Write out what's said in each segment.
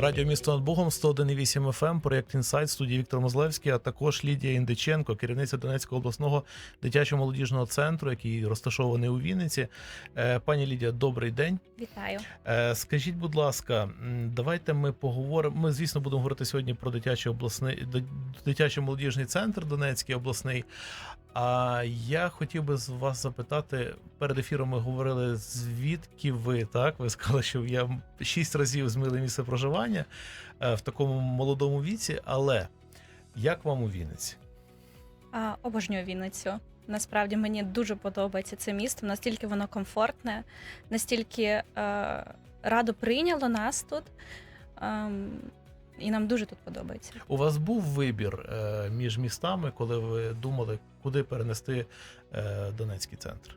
Радіо місто над Богом 101,8 FM, проєкт Інсайт, студії Віктор Мозлевський, а також Лідія Індиченко, керівниця Донецького обласного дитячого молодіжного центру, який розташований у Вінниці. Е, Пані Лідія, добрий день. Вітаю. Е, Скажіть, будь ласка, давайте ми поговоримо. Ми, звісно, будемо говорити сьогодні про дитячий обласний д- дитячий молодіжний центр Донецький обласний. А я хотів би з вас запитати перед ефіром. Ми говорили, звідки ви так? Ви сказали, що я шість разів змінили місце проживання е, в такому молодому віці. Але як вам у Вінниці? А, обожнюю Вінницю. Насправді мені дуже подобається це місто, настільки воно комфортне, настільки е, радо прийняло нас тут. Ем, і нам дуже тут подобається. У вас був вибір е, між містами, коли ви думали, куди перенести е, Донецький центр?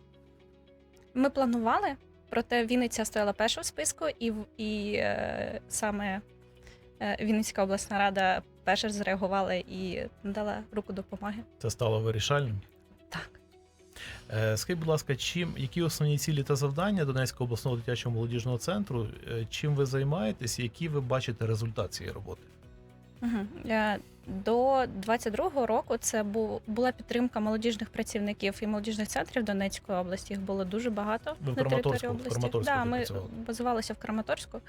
Ми планували, проте Вінниця стояла перша в списку, і, і е, саме Вінницька обласна рада перша зреагувала і надала руку допомоги. Це стало вирішальним. Е, Скажіть, будь ласка, чим які основні цілі та завдання Донецького обласного дитячого молодіжного центру? Е, Чим ви займаєтесь, які ви бачите результат цієї роботи? Угу. До 22-го року це була підтримка молодіжних працівників і молодіжних центрів Донецької області. Їх було дуже багато Ви на території в області. Да, ми базувалися в Краматорську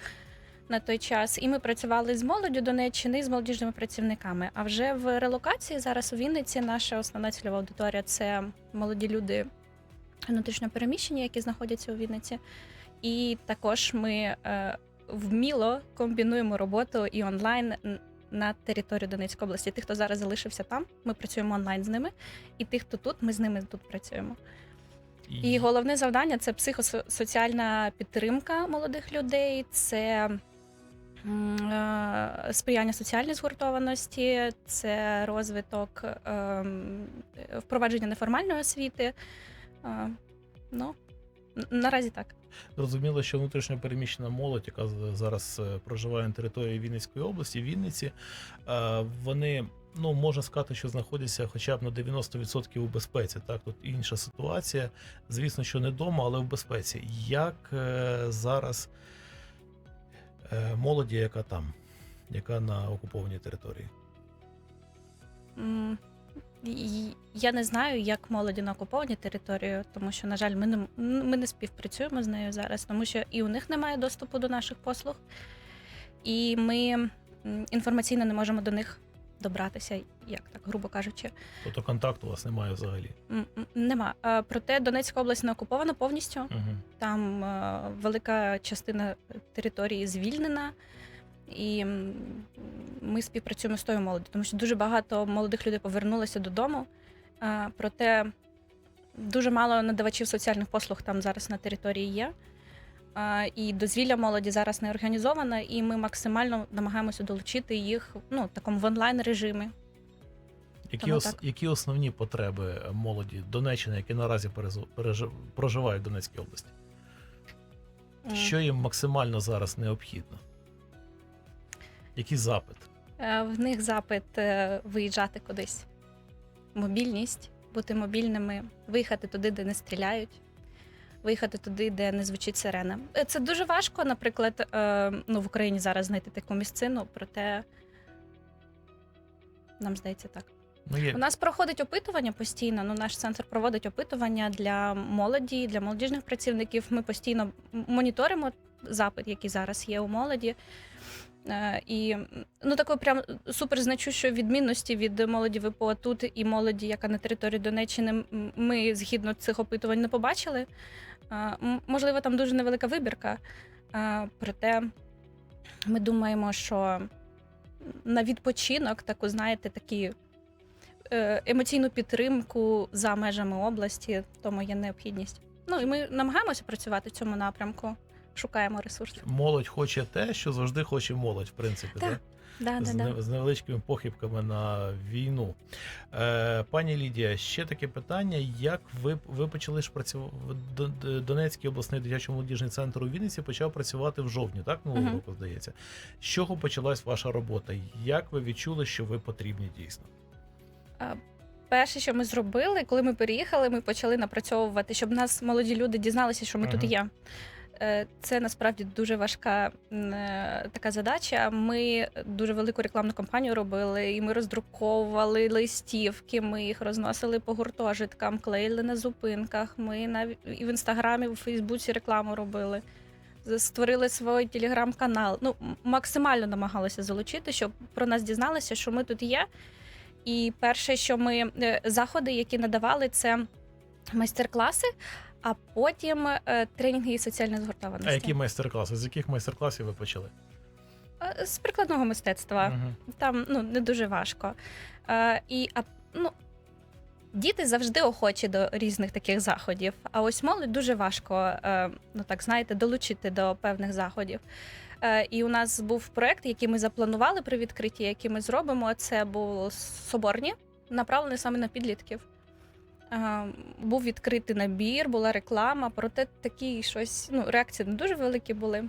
на той час, і ми працювали з молоддю Донеччини і з молодіжними працівниками. А вже в релокації зараз у Вінниці наша основна цільова аудиторія це молоді люди внутрішньо переміщені, які знаходяться у Вінниці. І також ми е, вміло комбінуємо роботу і онлайн на території Донецької області. Тих, хто зараз залишився там, ми працюємо онлайн з ними, і тих, хто тут, ми з ними тут працюємо. І головне завдання це психосоціальна підтримка молодих людей, це сприяння соціальній згуртованості, це розвиток ем, впровадження неформальної освіти. Е, Ну, наразі так. Зрозуміло, що внутрішньо переміщена молодь, яка зараз е, проживає на території Вінницької області, Вінниці, е, вони. Ну, можна сказати, що знаходяться хоча б на 90% у безпеці. Так, тут інша ситуація. Звісно, що не вдома, але в безпеці. Як е, зараз е, молоді, яка там, яка на окупованій території? Я не знаю, як молоді на окупованій території, тому що, на жаль, ми не, ми не співпрацюємо з нею зараз, тому що і у них немає доступу до наших послуг, і ми інформаційно не можемо до них добратися, як так, грубо кажучи. Тобто контакту у вас немає взагалі. М, м, Нема. Проте Донецька область не окупована повністю. Угу. Там е, велика частина території звільнена, і м, ми співпрацюємо з тою молоддю, тому що дуже багато молодих людей повернулося додому. е, Проте дуже мало надавачів соціальних послуг там зараз на території є. Е, І дозвілля молоді зараз не організовано, і ми максимально намагаємося долучити їх ну, такому в онлайн режимі. Які, Тому ос, так. які основні потреби молоді Донеччини, які наразі пережи- проживають в Донецькій області? Що їм максимально зараз необхідно? Який запит? Е, В них запит е, виїжджати кудись. Мобільність, бути мобільними, виїхати туди, де не стріляють, виїхати туди, де не звучить сирена. Е, Це дуже важко, наприклад, е, ну, в Україні зараз знайти таку місцину, проте нам здається так. Ну, є У нас проходить опитування постійно. Ну, наш центр проводить опитування для молоді, для молодіжних працівників. Ми постійно моніторимо запит, який зараз є у молоді. Е, І ну такої прям супер значущої відмінності від молоді ВПО тут і молоді, яка на території Донеччини, ми згідно цих опитувань не побачили. Можливо, там дуже невелика вибірка. Проте ми думаємо, що на відпочинок, таку, знаєте, такі е, емоційну підтримку за межами області, тому є необхідність. Ну і ми намагаємося працювати в цьому напрямку, шукаємо ресурси. молодь хоче те, що завжди хоче молодь, в принципі. Так. Так. Да, з, да, да. з невеличкими похибками на війну. Е, пані Лідія, ще таке питання: як ви, ви почали ж працювати Донецький обласний дитячо-молодіжний центр у Вінниці почав працювати в жовтні, так минулого Мгм. року здається. З чого почалась ваша робота? Як ви відчули, що ви потрібні дійсно? Перше, що ми зробили, коли ми переїхали, ми почали напрацьовувати, щоб нас молоді люди дізналися, що ми тут є. Е, Це насправді дуже важка е, така задача. Ми дуже велику рекламну кампанію робили, і ми роздруковували листівки. Ми їх розносили по гуртожиткам, клеїли на зупинках. Ми навіть і в інстаграмі, в Фейсбуці рекламу робили. Створили свій телеграм-канал. Ну, максимально намагалися залучити, щоб про нас дізналися, що ми тут є. І перше, що ми е, заходи, які надавали, це майстер-класи, а потім е, тренінги і соціальна згуртованість. А які майстер-класи? З яких майстер-класів ви почали? Е, З прикладного мистецтва. Мгм. Там ну не дуже важко. Е, і а, ну, діти завжди охочі до різних таких заходів. А ось молодь дуже важко, е, ну так знаєте, долучити до певних заходів. Е, і у нас був проект, який ми запланували при відкритті, який ми зробимо. Це був соборні, направлений саме на підлітків. Е, був відкритий набір, була реклама, проте такі щось, ну, реакції не дуже великі були.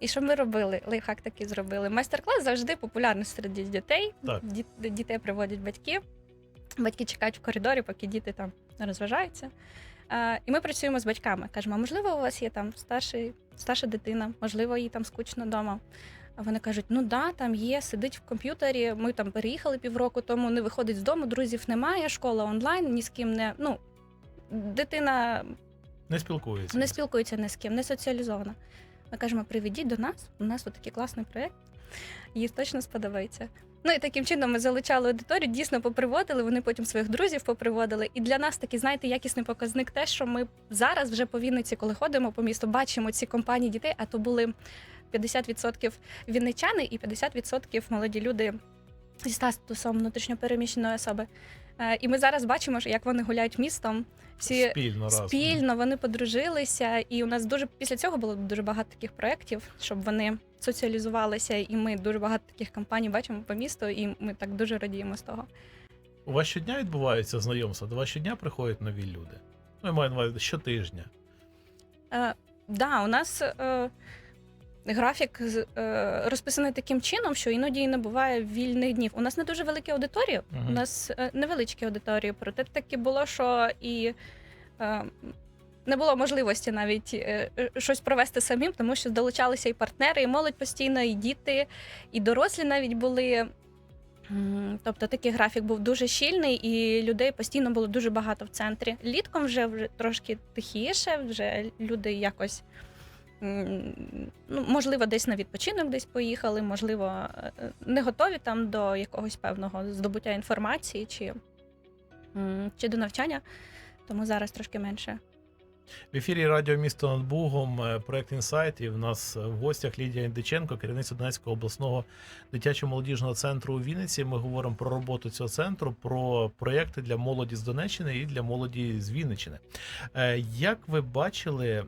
І що ми робили? Лайфхак такий зробили. Майстер-клас завжди популярний серед дітей. Так. Дітей приводять батьки. Батьки чекають в коридорі, поки діти там розважаються. Е, і ми працюємо з батьками. Кажемо, можливо, у вас є там старший, старша дитина, можливо, їй там скучно вдома. А вони кажуть: ну да, там є, сидить в комп'ютері. Ми там переїхали півроку тому, не виходить з дому, друзів немає, школа онлайн, ні з ким не. Ну, дитина Не спілкуються. не спілкується ні з ким, не соціалізована. Ми кажемо, приведіть до нас. У нас тут такий класний проєкт, їй точно сподобається. Ну і таким чином ми залучали аудиторію, дійсно поприводили. Вони потім своїх друзів поприводили. І для нас такий, знаєте, якісний показник те, що ми зараз вже по Вінниці, коли ходимо по місту, бачимо ці компанії дітей, а то були 50% вінничани і 50% молоді люди зі статусом внутрішньопереміщеної особи. Е, І ми зараз бачимо, як вони гуляють містом. Всі спільно спільно вони подружилися, і у нас дуже після цього було дуже багато таких проєктів, щоб вони соціалізувалися. І ми дуже багато таких компаній бачимо по місту, і ми так дуже радіємо з того. У вас щодня відбуваються знайомства? До вас щодня приходять нові люди? Ну, я маю на увазі щотижня. Е, да, у нас е, графік е, розписаний таким чином, що іноді і не буває вільних днів. У нас не дуже великі аудиторії, Мгм. у нас е, невеличкі аудиторії, проте таки було, що і. Е, не було можливості навіть е, щось провести самим, тому що долучалися і партнери, і молодь постійно, і діти, і дорослі навіть були. Тобто такий графік був дуже щільний, і людей постійно було дуже багато в центрі. Літком вже, вже трошки тихіше, вже люди якось. Ну, можливо, десь на відпочинок десь поїхали, можливо, е, не готові там до якогось певного здобуття інформації чи, чи до навчання, тому зараз трошки менше. В ефірі Радіо Місто над Бугом, е, проект Інсайт. І в нас в гостях Лідія Індиченко, керівниця Донецького обласного дитячо-молодіжного центру у Вінниці. Ми говоримо про роботу цього центру, про проєкти для молоді з Донеччини і для молоді з Вінниччини. Е, Як ви бачили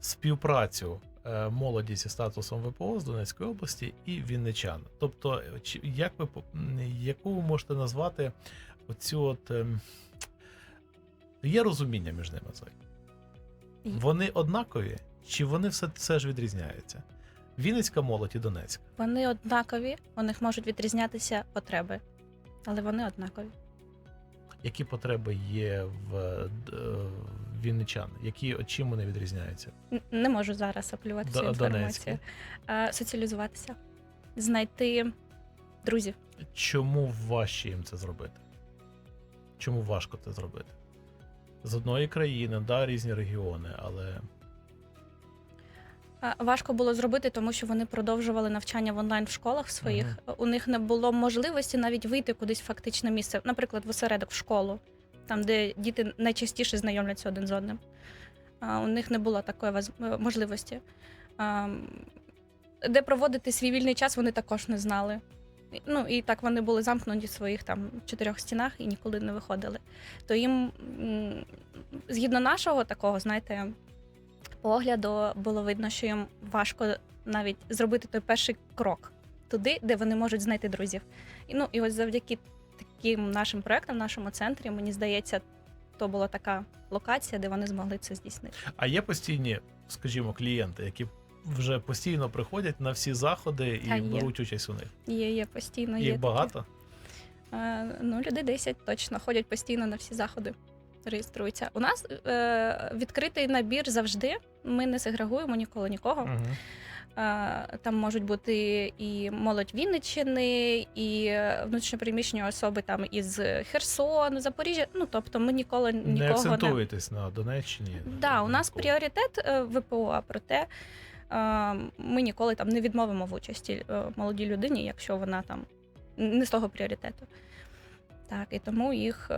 співпрацю е, молоді зі статусом ВПО з Донецької області і вінничан? Тобто, як ви яку ви можете назвати оцю от. ем, Є розуміння між ними? Вони однакові, чи вони все, все ж відрізняються? Вінницька молодь і Донецька. Вони однакові, у них можуть відрізнятися потреби, але вони однакові. Які потреби є в е, е, вінничан? Які чим вони відрізняються? Не можу зараз апелювати цю інформацію. Е, Соціалізуватися, знайти друзів. Чому важче їм це зробити? Чому важко це зробити? З одної країни, да, різні регіони, але Важко було зробити, тому що вони продовжували навчання в онлайн в школах своїх. У них не було можливості навіть вийти кудись в фактичне місце, наприклад, в осередок в школу, там, де діти найчастіше знайомляться один з одним. У них не було такої е, можливості. Де проводити свій вільний час, вони також не знали. Ну і так вони були замкнуті в своїх там чотирьох стінах і ніколи не виходили. То їм, згідно нашого такого, знаєте, погляду було видно, що їм важко навіть зробити той перший крок. туди, де вони можуть знайти друзів. І ну і ось завдяки таким нашим проектам, нашому центрі, мені здається, то була така локація, де вони змогли це здійснити. А є постійні, скажімо, клієнти, які вже постійно приходять на всі заходи і є. беруть участь у них. Є, є постійно. є Їх такі. багато. Е, ну, людей 10 точно ходять постійно на всі заходи. Реєструються. У нас е, відкритий набір завжди. Ми не сегрегуємо ніколи нікого. Угу. Там можуть бути і молодь Вінниччини, і внутрішньопереміщені особи там із Херсону, Запоріжжя. Ну тобто, ми ніколи Не нікого не акцентуєтесь на Донеччині. да, у нас пріоритет е, ВПО, а проте е, ми ніколи там не відмовимо в участі е, молодій людині, якщо вона там не з того пріоритету. Так, і тому їх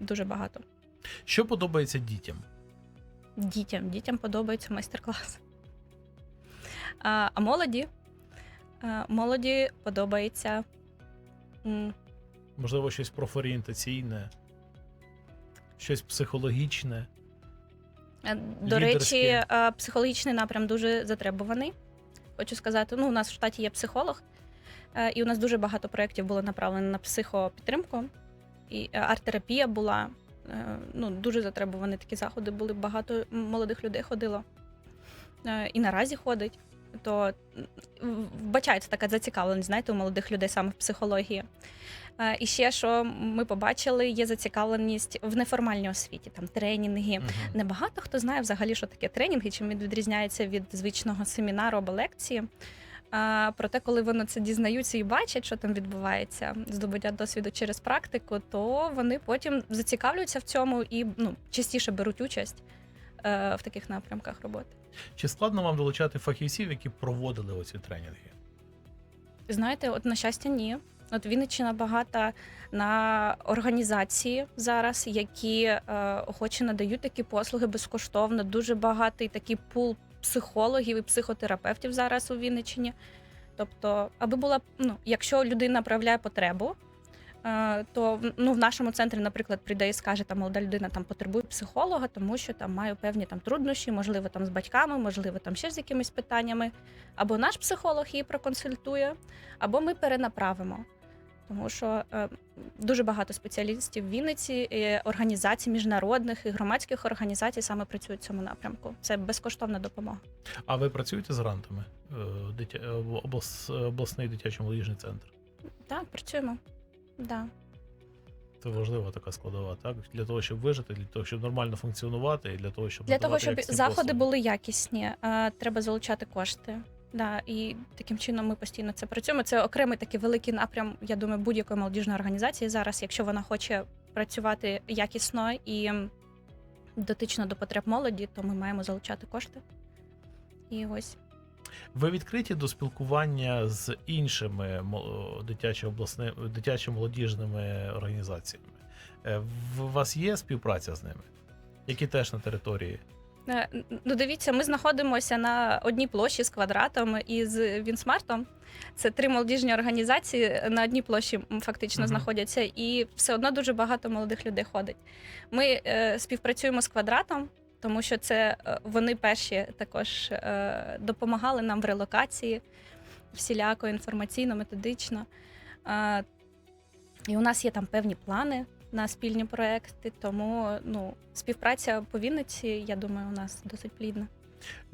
дуже багато. Що подобається дітям? Дітям, дітям подобаються майстер-класи. А, а молоді, молоді подобається. Можливо, щось профорієнтаційне, щось психологічне. Е, До речі, психологічний напрям дуже затребуваний. Хочу сказати, ну, у нас в штаті є психолог, е, і у нас дуже багато проєктів було направлено на психопідтримку. І е, арт-терапія була. Ну, дуже затребувані такі заходи були. Багато молодих людей ходило. І наразі ходить. То вбачається така зацікавленість, знаєте, у молодих людей саме в психології. Е, І ще що ми побачили, є зацікавленість в неформальній освіті, там тренінги. Мгм. Небагато хто знає взагалі, що таке тренінг і чим він відрізняється від звичного семінару або лекції. А, проте, коли вони це дізнаються і бачать, що там відбувається, здобуття досвіду через практику, то вони потім зацікавлюються в цьому і ну, частіше беруть участь е, в таких напрямках роботи. Чи складно вам долучати фахівців, які проводили оці тренінги? Знаєте, от на щастя, ні. От Вінниччина багата на організації зараз, які е, охоче надають такі послуги безкоштовно. Дуже багатий такий пул психологів і психотерапевтів зараз у Вінниччині. Тобто, аби була, ну, якщо людина проявляє потребу, то ну, в нашому центрі, наприклад, прийде і скаже, там молода людина там потребує психолога, тому що там має певні там труднощі, можливо, там з батьками, можливо, там ще з якимись питаннями. Або наш психолог її проконсультує, або ми перенаправимо. Тому що е, дуже багато спеціалістів в Вінниці, е, організацій міжнародних і громадських організацій саме працюють в цьому напрямку. Це безкоштовна допомога. А ви працюєте з грантами? Е, Дитя... е, облас... обласний дитячий молодіжний центр. Так, працюємо. Да. Це важлива така складова, так? Для того, щоб вижити, для того, щоб нормально функціонувати, і для того, щоб Для того, щоб заходи послуги. були якісні, треба залучати кошти. Да, і таким чином ми постійно це працюємо. Це окремий такий великий напрям, я думаю, будь-якої молодіжної організації зараз, якщо вона хоче працювати якісно і дотично до потреб молоді, то ми маємо залучати кошти. І ось Ви відкриті до спілкування з іншими дитячо-молодіжними організаціями. Е, у вас є співпраця з ними, які теж на території? Е, Ну, дивіться, ми знаходимося на одній площі з квадратом і з Вінсмартом. Це три молодіжні організації на одній площі фактично Мгм. знаходяться, і все одно дуже багато молодих людей ходить. Ми е, співпрацюємо з квадратом, тому що це е, вони перші також е, допомагали нам в релокації всіляко інформаційно, методично. Е, і у нас є там певні плани на спільні проекти, тому ну, співпраця по Вінниці, я думаю, у нас досить плідна.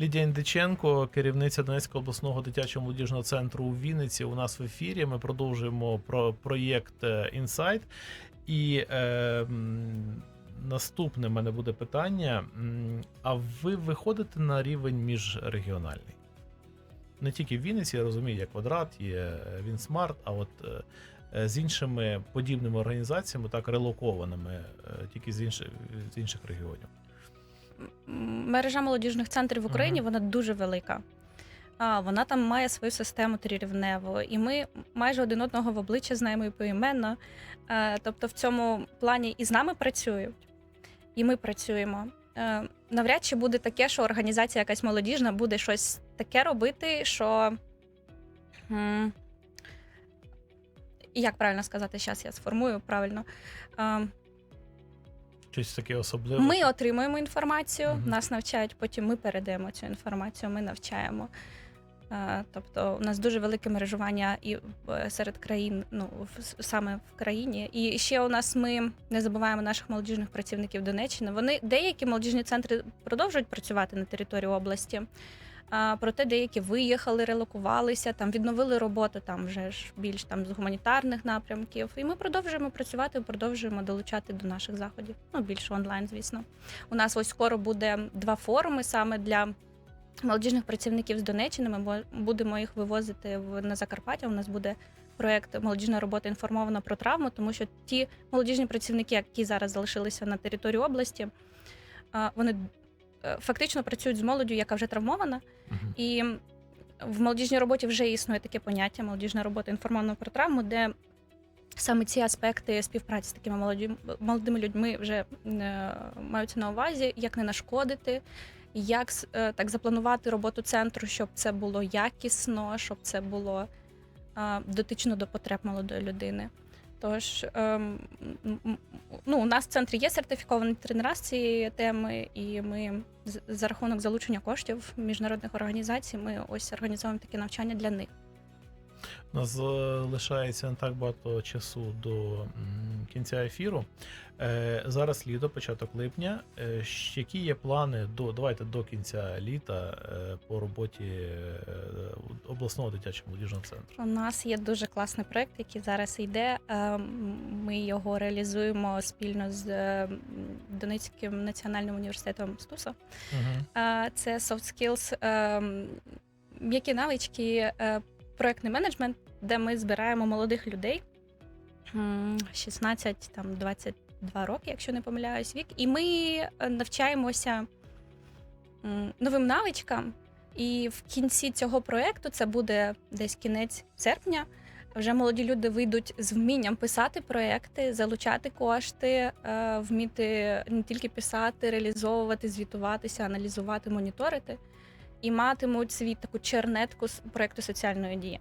Лідія Індиченко, керівниця Донецького обласного дитячого молодіжного центру у Вінниці. У нас в ефірі. Ми продовжуємо про проєкт Інсайт. І е, наступне в мене буде питання: а ви виходите на рівень міжрегіональний? Не тільки в Вінниці, я розумію, є квадрат, є е, Вінсмарт, а от е, е, з іншими подібними організаціями, так релокованими, тільки з інших, з інших регіонів. Мережа молодіжних центрів в Україні вона дуже велика. А, вона там має свою систему трирівневу, і ми майже один одного в обличчя знаємо і поіменно. Е, Тобто в цьому плані і з нами працюють, і ми працюємо. Е, Навряд чи буде таке, що організація якась молодіжна буде щось таке робити, що. Як правильно сказати, зараз я сформую правильно. Е, Щось таке особливе. Ми отримуємо інформацію, Мгм. нас навчають, потім ми передаємо цю інформацію, ми навчаємо. Е, Тобто у нас дуже велике мережування і е, серед країн, ну в- саме в країні. І ще у нас ми не забуваємо наших молодіжних працівників Донеччини. Вони деякі молодіжні центри продовжують працювати на території області. А, проте деякі виїхали, релокувалися, там відновили роботу там вже ж більш там з гуманітарних напрямків. І ми продовжуємо працювати, продовжуємо долучати до наших заходів. Ну більше онлайн, звісно. У нас ось скоро буде два форуми саме для молодіжних працівників з Донеччини. Ми будемо їх вивозити на Закарпаття. У нас буде проект молодіжна робота інформована про травму, тому що ті молодіжні працівники, які зараз залишилися на території області, вони е, фактично працюють з молоддю, яка вже травмована. Мгм. І в молодіжній роботі вже існує таке поняття молодіжна робота інформована про травму, де саме ці аспекти співпраці з такими молодими людьми вже е, маються на увазі, як не нашкодити, як е, так запланувати роботу центру, щоб це було якісно, щоб це було дотично до потреб молодої людини. Тож ем, ну, у нас в центрі є сертифіковані тренера з цієї теми, і ми за рахунок залучення коштів міжнародних організацій ми ось організовуємо такі навчання для них. У нас залишається не так багато часу до кінця ефіру. Е, зараз літо, початок липня. Е, які є плани до давайте до кінця літа е, по роботі е, обласного дитячого молодіжного центру? У нас є дуже класний проект, який зараз йде. Ми його реалізуємо спільно з е, Донецьким національним університетом Стуса. Угу. Е, Це soft skills, ем, м'які навички, е, проектний менеджмент, де ми збираємо молодих людей 16 там 22 роки, якщо не помиляюсь, вік, і ми е, навчаємося новим навичкам. І в кінці цього проекту це буде десь кінець серпня. Вже молоді люди вийдуть з вмінням писати проекти, залучати кошти, е, вміти не тільки писати, реалізовувати, звітуватися, аналізувати, моніторити, і матимуть свій таку чернетку з проекту соціальної дії.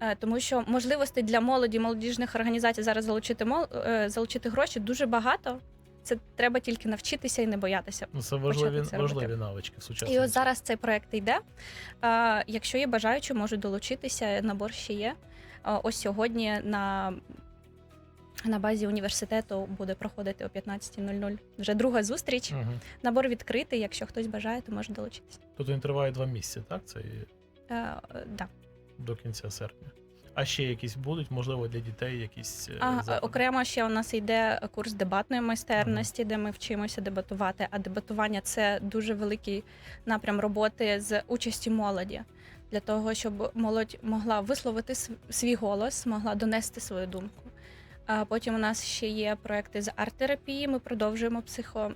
Е, Тому що можливостей для молоді, молодіжних організацій зараз залучити мол, е, залучити гроші дуже багато. Це треба тільки навчитися і не боятися. Ну, це важливі, це робити. важливі навички в сучасному. І от зараз цей проект йде. Е, Якщо є бажаючі, можуть долучитися. Набор ще є. Ось сьогодні на, на базі університету буде проходити о 15.00. Вже друга зустріч. Угу. Набор відкритий. Якщо хтось бажає, то може долучитися. Тобто він триває два місяці, так? Це Е, е, да. до кінця серпня. А ще якісь будуть, можливо, для дітей якісь е, А, заходи? окремо ще у нас йде курс дебатної майстерності, де ми вчимося дебатувати. А дебатування це дуже великий напрям роботи з участі молоді. Для того, щоб молодь могла висловити свій голос, могла донести свою думку. А потім у нас ще є проекти з арт-терапії. Ми продовжуємо психо,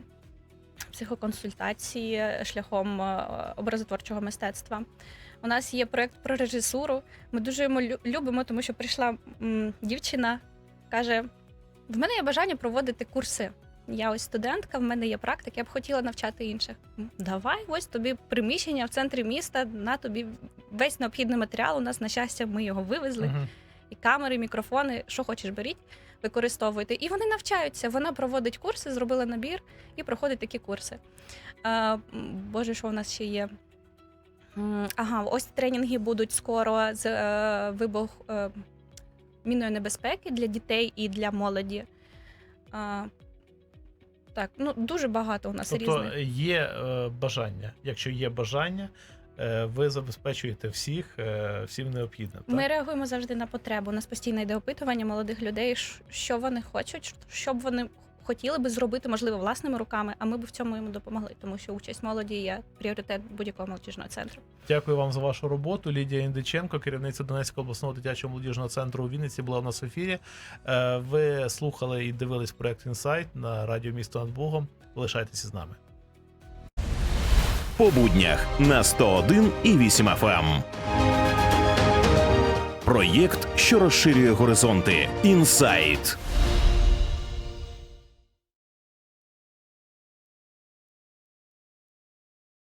психоконсультації шляхом е, образотворчого мистецтва. У нас є проект про режисуру. Ми дуже лю- любимо, тому що прийшла дівчина, каже: в мене є бажання проводити курси. Я ось студентка, в мене є практика, я б хотіла навчати інших. Давай, ось тобі приміщення в центрі міста, на тобі весь необхідний матеріал. У нас, на щастя, ми його вивезли. Мгм. І камери, і мікрофони, що хочеш, беріть, використовуйте. І вони навчаються. Вона проводить курси, зробила набір і проходить такі курси. А, Боже, що у нас ще є? Ага, ось тренінги будуть скоро з е, вибух е, мінної небезпеки для дітей і для молоді. А, так, ну дуже багато у нас Тобто різних. є е, бажання. Якщо є бажання, ви забезпечуєте всіх е, всім необхідним. Так? Ми реагуємо завжди на потребу. У нас постійно йде опитування молодих людей, що вони хочуть, що б вони хотіли би зробити, можливо, власними руками, а ми б в цьому їм допомогли, тому що участь молоді є пріоритет будь-якого молодіжного центру. Дякую вам за вашу роботу. Лідія Індиченко, керівниця Донецького обласного дитячого молодіжного центру у Вінниці, була у нас в ефірі. Е, Ви слухали і дивились проект Інсайт на радіо місто над Богом. Залишайтеся з нами. По буднях на 101 і 8 FM. Проєкт, що розширює горизонти. Інсайт.